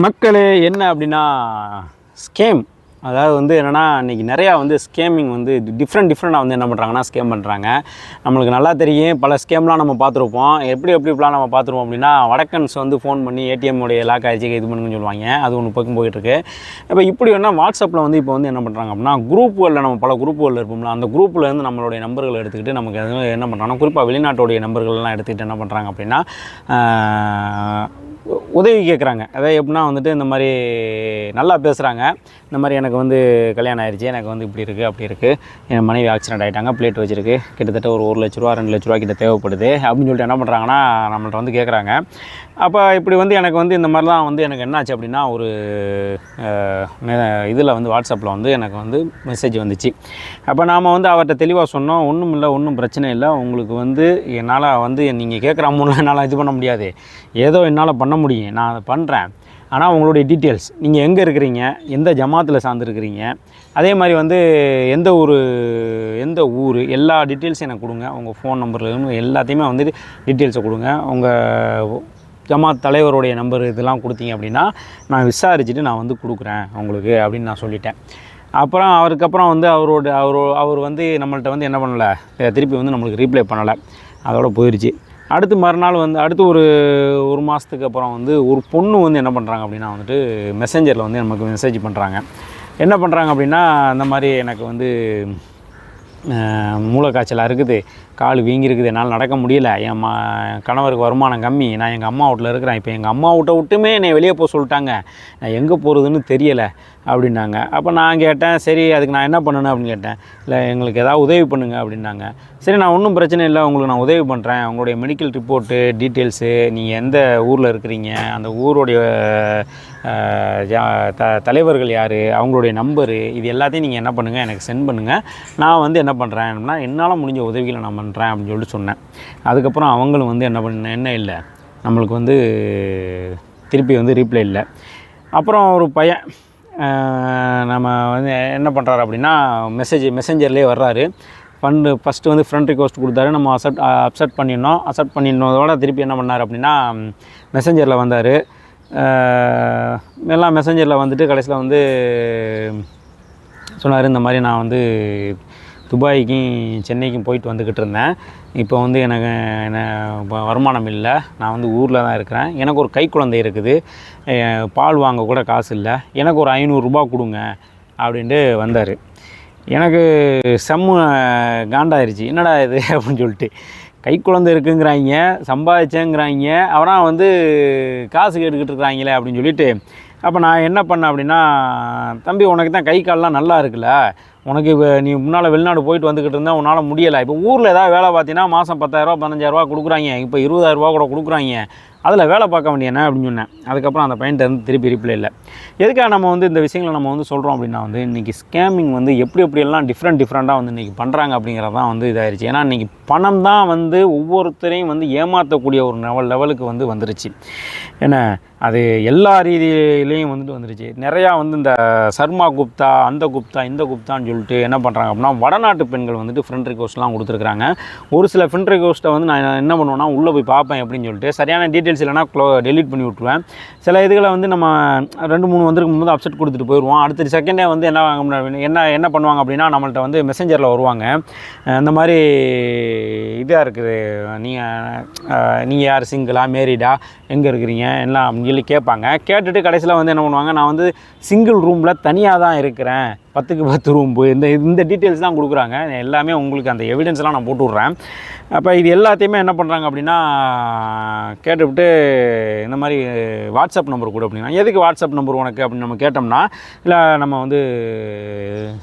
மக்களே என்ன அப்படின்னா ஸ்கேம் அதாவது வந்து என்னென்னா இன்றைக்கி நிறையா வந்து ஸ்கேமிங் வந்து டிஃப்ரெண்ட் டிஃப்ரெண்ட்டாக வந்து என்ன பண்ணுறாங்கன்னா ஸ்கேம் பண்ணுறாங்க நம்மளுக்கு நல்லா தெரியும் பல ஸ்கேம்லாம் நம்ம பார்த்துருப்போம். எப்படி எப்படி இப்படிலாம் நம்ம பார்த்துருவோம் அப்படின்னா வடக்கன்ஸ் வந்து ஃபோன் பண்ணி ஏடிஎம் உடைய லாக் ஆயிடுச்சு இது பண்ணுங்கன்னு சொல்லுவாங்க. அது ஒன்று பக்கம் போயிட்டுருக்கு இப்போ இப்படி வேணால் வாட்ஸ்அப்பில் வந்து இப்போ வந்து என்ன பண்ணுறாங்க அப்படின்னா குரூப்புகளில் நம்ம பல குரூப்புகளில் இருப்போம்ல அந்த குரூப்பில் இருந்து நம்மளுடைய நம்பர்கள் எடுத்துக்கிட்டு நமக்கு என்ன பண்ணுறாங்கன்னா குறிப்பாக வெளிநாட்டுடைய நம்பர்கள்லாம் எடுத்துக்கிட்டு என்ன பண்ணுறாங்க அப்படின்னா உதவி கேட்குறாங்க அதாவது எப்படின்னா வந்துட்டு இந்த மாதிரி நல்லா பேசுகிறாங்க இந்த மாதிரி எனக்கு வந்து கல்யாணம் ஆயிடுச்சு எனக்கு வந்து இப்படி இருக்குது அப்படி இருக்குது என் மனைவி ஆக்சிடென்ட் ஆகிட்டாங்க பிளேட் வச்சுருக்கு. கிட்டத்தட்ட ஒரு ஒரு லட்ச ரூபா ரெண்டு லட்ச ரூபா கிட்ட தேவைப்படுது. அப்படின்னு சொல்லிட்டு என்ன பண்ணுறாங்கன்னா நம்மள்ட்ட வந்து கேட்குறாங்க அப்போ இப்படி வந்து எனக்கு வந்து இந்த மாதிரிலாம் வந்து எனக்கு என்னாச்சு அப்படின்னா ஒரு இதில் வந்து வாட்ஸ்அப்பில் வந்து எனக்கு வந்து மெசேஜ் வந்துச்சு. அப்போ நாம் வந்து அவர்கிட்ட தெளிவாக சொன்னோம் ஒன்றும் இல்லை ஒன்றும் பிரச்சனை இல்லை. உங்களுக்கு வந்து என்னால் வந்து நீங்கள் கேட்குற அமௌண்ட்லாம் என்னால் இது பண்ண முடியாது. ஏதோ என்னால் பண்ண முடியும். நான் அதை பண்ணுறேன் ஆனால் உங்களுடைய டீட்டெயில்ஸ் நீங்கள் எங்கே இருக்கிறீங்க? எந்த ஜமாத்தில் சார்ந்துருக்கிறீங்க? அதே மாதிரி வந்து எந்த ஒரு எந்த ஊர் எல்லா டீட்டெயில்ஸும் எனக்கு கொடுங்க. உங்கள் ஃபோன் நம்பர்லேருந்து எல்லாத்தையுமே வந்து டீட்டெயில்ஸை கொடுங்க. உங்கள் ஜமாத் தலைவருடைய நம்பர் இதெல்லாம் கொடுத்தீங்க அப்படின்னா நான் விசாரிச்சுட்டு நான் வந்து கொடுக்குறேன் உங்களுக்கு அப்படின்னு நான் சொல்லிட்டேன். அப்புறம் அவருக்கப்புறம் வந்து அவரோட அவர் அவர் வந்து நம்மள்கிட்ட வந்து என்ன பண்ணலை திருப்பி வந்து நம்மளுக்கு ரீப்ளை பண்ணலை. அதோட போயிடுச்சு அடுத்து மறுநாள் வந்து அடுத்து ஒரு ஒரு மாதத்துக்கு அப்புறம் வந்து ஒரு பொண்ணு வந்து என்ன பண்ணுறாங்க அப்படின்னா வந்துட்டு மெசேஞ்சரில் வந்து நமக்கு மெசேஜ் பண்ணுறாங்க என்ன பண்ணுறாங்க அப்படின்னா அந்த மாதிரி எனக்கு வந்து மூளைக்காய்ச்சலாக இருக்குது. கால் வீங்கிருக்குது என்னால் நடக்க முடியல. என் மா கணவருக்கு வருமானம் கம்மி. நான் எங்கள் அம்மா வீட்டில் இருக்கிறேன். இப்போ எங்கள் அம்மா வீட்டை விட்டுமே என்னை வெளியே போக சொல்லிட்டாங்க. நான் எங்கே போகிறதுன்னு தெரியலை அப்படின்னாங்க. அப்போ நான் கேட்டேன் சரி அதுக்கு நான் என்ன பண்ணணும் அப்படின்னு கேட்டேன். இல்லை எங்களுக்கு ஏதாவது உதவி பண்ணுங்க அப்படின்னாங்க. சரி நான் ஒன்றும் பிரச்சனை இல்லை. உங்களுக்கு நான் உதவி பண்ணுறேன் உங்களுடைய மெடிக்கல் ரிப்போர்ட்டு டீட்டெயில்ஸு நீங்கள் எந்த ஊரில் இருக்கிறீங்க? அந்த ஊருடைய ஜா- த தலைவர்கள் யார்? அவங்களுடைய நம்பரு இது எல்லாத்தையும் நீங்கள் என்ன பண்ணுங்கள் எனக்கு சென்ட் பண்ணுங்கள் நான் வந்து என்ன பண்ணுறேன்னா என்னால் முடிஞ்ச உதவிகளை நான் பண்ணுறேன் பண்ணுறேன் அப்படின்னு சொல்லிட்டு சொன்னேன். அதுக்கப்புறம் அவங்களும் வந்து என்ன பண்ண என்ன இல்லை. நம்மளுக்கு வந்து திருப்பி வந்து ரீப்ளை இல்லை. அப்புறம் ஒரு பையன் நம்ம வந்து என்ன பண்ணுறாரு அப்படின்னா மெசேஜ் மெசேஞ்சர்லேயே வர்றாரு. ஃபண்டு ஃபஸ்ட்டு வந்து ஃப்ரெண்ட் ரிக்வஸ்ட் கொடுத்தாரு. நம்ம அசப்ட் அப்செட் பண்ணியிருந்தோம் அக்செப்ட் பண்ணியிருந்ததோட திருப்பி என்ன பண்ணார் அப்படின்னா மெசேஞ்சரில் வந்தார். எல்லாம் மெசேஞ்சரில் வந்துட்டு கடைசியில் வந்து சொன்னார் இந்த மாதிரி நான் வந்து துபாய்க்கும் சென்னைக்கும் போயிட்டு வந்துக்கிட்டு இருந்தேன். இப்போ வந்து எனக்கு என்ன வ- வருமானம் இல்லை. நான் வந்து ஊரில் தான் இருக்கிறேன். எனக்கு ஒரு கை குழந்தை இருக்குது. பால் வாங்க கூட காசு இல்லை. எனக்கு ஒரு ஐநூறுரூபா கொடுங்க அப்படின்ட்டு வந்தார். எனக்கு செம்ம காண்டாயிருச்சு. என்னடா இது அப்படின்னு சொல்லிட்டு. கை குழந்தை இருக்குங்கிறாங்க சம்பாதிச்சேங்கிறாங்க. அவராக வந்து காசு கேட்டுக்கிட்டு இருக்கிறாங்களே அப்படின்னு சொல்லிட்டு அப்போ நான் என்ன பண்ணேன் அப்படின்னா தம்பி உனக்கு தான் கை கால்லாம் நல்லா இருக்குல்ல. உனக்கு இப்போ நீ முன்னால் வெளிநாடு போயிட்டு வந்துக்கிட்டு இருந்தால் உன்னால் முடியலை. இப்போ ஊரில் ஏதாவது வேலை பார்த்தீங்கன்னா மாதம் பத்தாயிரரூவா பதினஞ்சாயிரரூவா கொடுக்குறாங்க. இப்போ இருபதாயிரரூபா கூட கொடுக்குறாங்க. அதில் வேலை பார்க்க வேண்டிய என்ன அப்படின்னு சொன்னேன். அதுக்கப்புறம் அந்த பையன்ட்ட வந்து திருப்பி ரிப்ளை இல்லை. எதுக்காக நம்ம வந்து இந்த விஷயங்களை நம்ம வந்து சொல்கிறோம் அப்படின்னா வந்து இன்றைக்கி ஸ்கேமிங் வந்து எப்படி எப்படியெல்லாம் டிஃப்ரெண்ட் டிஃப்ரெண்ட்டாக வந்து இன்றைக்கி பண்ணுறாங்க அப்படிங்கிறது தான் வந்து இதாகிடுச்சு ஏன்னா இன்றைக்கி பணம் தான் வந்து ஒவ்வொருத்தரையும் வந்து ஏமாற்றக்கூடிய ஒரு லெவல் லெவலுக்கு வந்து வந்துருச்சு. என்ன அது எல்லா ரீதியிலையும் வந்துட்டு வந்துருச்சு. நிறையா வந்து இந்த சர்மா குப்தா அந்த குப்தா இந்த குப்தான்னு சொல்லிட்டு என்ன பண்ணுறாங்க அப்படின்னா வடநாட்டு பெண்கள் வந்துட்டு ஃப்ரெண்ட் ரிக்வஸ்ட்லாம் கொடுத்துருக்குறாங்க. ஒரு சில ஃப்ரெண்ட் ரிக்வஸ்ட்டை வந்து நான் என்ன பண்ணுவேன்னா உள்ளே போய் பார்ப்பேன் அப்படின்னு சொல்லிட்டு சரியான டீட்டெயில் டீட்டெயில்ஸ் இல்லைனா க்ளோ டெலிட் பண்ணி விட்ருவேன் சில இதுகளை வந்து நம்ம ரெண்டு மூணு வந்திருக்கும் போது அப்செட் கொடுத்துட்டு போயிடுவோம். அடுத்த செகண்டே வந்து என்ன வாங்க என்ன என்ன பண்ணுவாங்க அப்படின்னா நம்மள்ட்ட வந்து மெசேஞ்சரில் வருவாங்க. இந்த மாதிரி இதாக இருக்குது. நீங்கள் நீங்கள் யார் சிங்கிளா மேரிடா எங்கே இருக்கிறீங்க எல்லாம் அப்படின்னு சொல்லி கேட்பாங்க. கேட்டுட்டு கடைசியில் வந்து என்ன பண்ணுவாங்க நான் வந்து சிங்கிள் ரூமில் தனியாக தான் இருக்கிறேன். பத்துக்கு பத்து ரூம் இந்த இந்த டீட்டெயில்ஸ் தான் கொடுக்குறாங்க. எல்லாமே உங்களுக்கு அந்த எவிடன்ஸ்லாம் நான் போட்டு விட்றேன். அப்போ இது எல்லாத்தையுமே என்ன பண்ணுறாங்க அப்படின்னா கேட்டுவிட்டு இந்த மாதிரி வாட்ஸ்அப் நம்பர் கொடு அப்படின்னா எதுக்கு வாட்ஸ்அப் நம்பர் உனக்கு அப்படின்னு நம்ம கேட்டோம்னா இல்லை நம்ம வந்து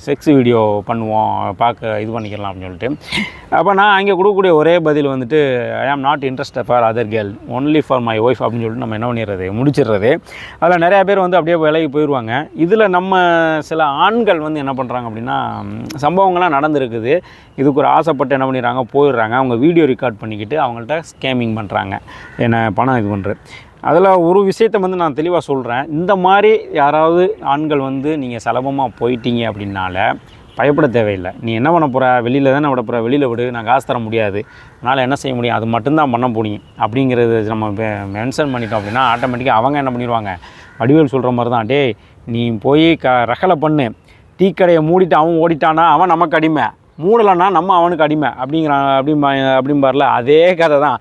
செக்ஸ் வீடியோ பண்ணுவோம் பார்க்க இது பண்ணிக்கலாம் அப்படின்னு சொல்லிட்டு. அப்போ நான் அங்கே கொடுக்கக்கூடிய ஒரே பதில் வந்துட்டு I am not interest for other girl only for my wife அப்படின்னு சொல்லிட்டு நம்ம என்ன பண்ணிடுறது? முடிச்சிடுறது. அதில் நிறையா பேர் வந்து அப்படியே விலகி போயிடுவாங்க. இதில் நம்ம சில ஆண்கள் வந்து என்ன பண்ணுறாங்க அப்படின்னா சம்பவங்கள்லாம் நடந்திருக்குது. இதுக்கு ஒரு ஆசைப்பட்டு என்ன பண்ணிடுறாங்க போயிடுறாங்க. அவங்க வீடியோ ரெக்கார்ட் பண்ணிக்கிட்டு அவங்கள்ட்ட ஸ்கேமிங் பண்ணுறாங்க என்ன பணம் இது பண்ணுறது அதில் ஒரு விஷயத்தை வந்து நான் தெளிவாக சொல்கிறேன் இந்த மாதிரி யாராவது ஆண்கள் வந்து நீங்கள் சுலபமாக போயிட்டீங்க அப்படின்னால பயப்பட தேவையில்லை. நீ என்ன பண்ண போகிற வெளியில் தானே விட போகிற வெளியில் விடு. நான் காசு தர முடியாது. அதனால் என்ன செய்ய முடியும்? அது மட்டும்தான் பண்ண முடியும் அப்படிங்கிறது நம்ம மென்ஷன் பண்ணிட்டோம் அப்படின்னா ஆட்டோமேட்டிக்காக அவங்க என்ன பண்ணிடுவாங்க? வடிவேல் சொல்கிற மாதிரி தான் டேய் நீ போய் க ரகலை பண்ணு. டீ கடையை மூடிட்டு அவன் ஓடிட்டானா அவன் நமக்கு அடிமை மூடலைன்னா நம்ம அவனுக்கு அடிமை. அப்படிங்கிறான் அப்படிம்பா அப்படிம்பார்ல. அதே கதை தான்.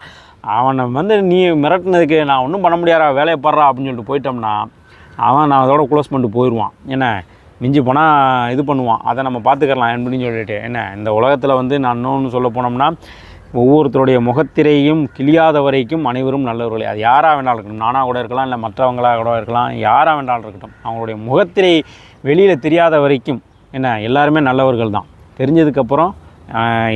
அவனை வந்து நீ மிரட்டினதுக்கு நான் ஒன்றும் பண்ண முடியாதா? வேலையை படுறா அப்படின்னு சொல்லிட்டு போயிட்டோம்னா அவன் நான் அதோட க்ளோஸ் பண்ணிட்டு போயிடுவான். என்ன? மிஞ்சி போனால் இது பண்ணுவான். அதை நம்ம பார்த்துக்கலாம் அப்படின்னு சொல்லிட்டு. என்ன? இந்த உலகத்தில் வந்து நான் இன்னொன்று சொல்ல போனோம்னா ஒவ்வொருத்தருடைய முகத்திரையும் கிழியாத வரைக்கும் அனைவரும் நல்லவர்களே. அது யாராக வேண்டாலும் இருக்கட்டும். நானாக கூட இருக்கலாம் இல்லை மற்றவங்களாக கூட இருக்கலாம் யாராக வேண்டாலும் இருக்கட்டும். அவங்களுடைய முகத்திரை வெளியில் தெரியாத வரைக்கும் என்ன எல்லாருமே நல்லவர்கள் தான் தெரிஞ்சதுக்கப்புறம்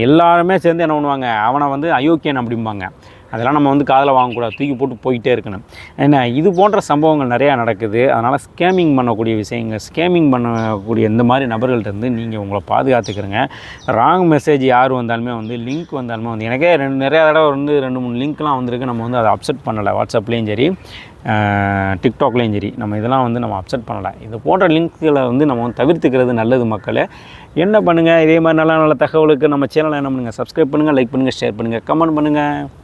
எல்லாருமே சேர்ந்து என்ன பண்ணுவாங்க? அவனை வந்து அயோக்கியன் அப்படிம்பாங்க. அதெல்லாம் நம்ம வந்து காதில் வாங்கக்கூடாது தூக்கி போட்டு போயிட்டே இருக்கணும். என்ன இது போன்ற சம்பவங்கள் நிறையா நடக்குது. அதனால் ஸ்கேமிங் பண்ணக்கூடிய விஷயங்கள் ஸ்கேமிங் பண்ணக்கூடிய இந்த மாதிரி நபர்கள்ட்டேருந்து நீங்கள் உங்களை பாதுகாத்துக்கிறங்க. ராங் மெசேஜ் யார் வந்தாலுமே வந்து லிங்க் வந்தாலுமே வந்து எனக்கே ரெண்டு நிறையா தடவை வந்து ரெண்டு மூணு லிங்க்லாம் வந்திருக்கு. நம்ம வந்து அதை அப்செட் பண்ணலை. வாட்ஸ்அப்லேயும் சரி டிக்டாக்லேயும் சரி நம்ம இதெல்லாம் வந்து நம்ம அப்செட் பண்ணலை. இது போன்ற லிங்க்குகளை வந்து நம்ம வந்து தவிர்த்துக்கிறது நல்லது மக்களே. என்ன பண்ணுங்கள் இதே மாதிரி நல்ல நல்ல தகவலுக்கு நம்ம சேனலை என்ன பண்ணுங்கள் சப்ஸ்கிரைப் பண்ணுங்கள் லைக் பண்ணுங்கள் ஷேர் பண்ணுங்கள் கமெண்ட் பண்ணுங்கள்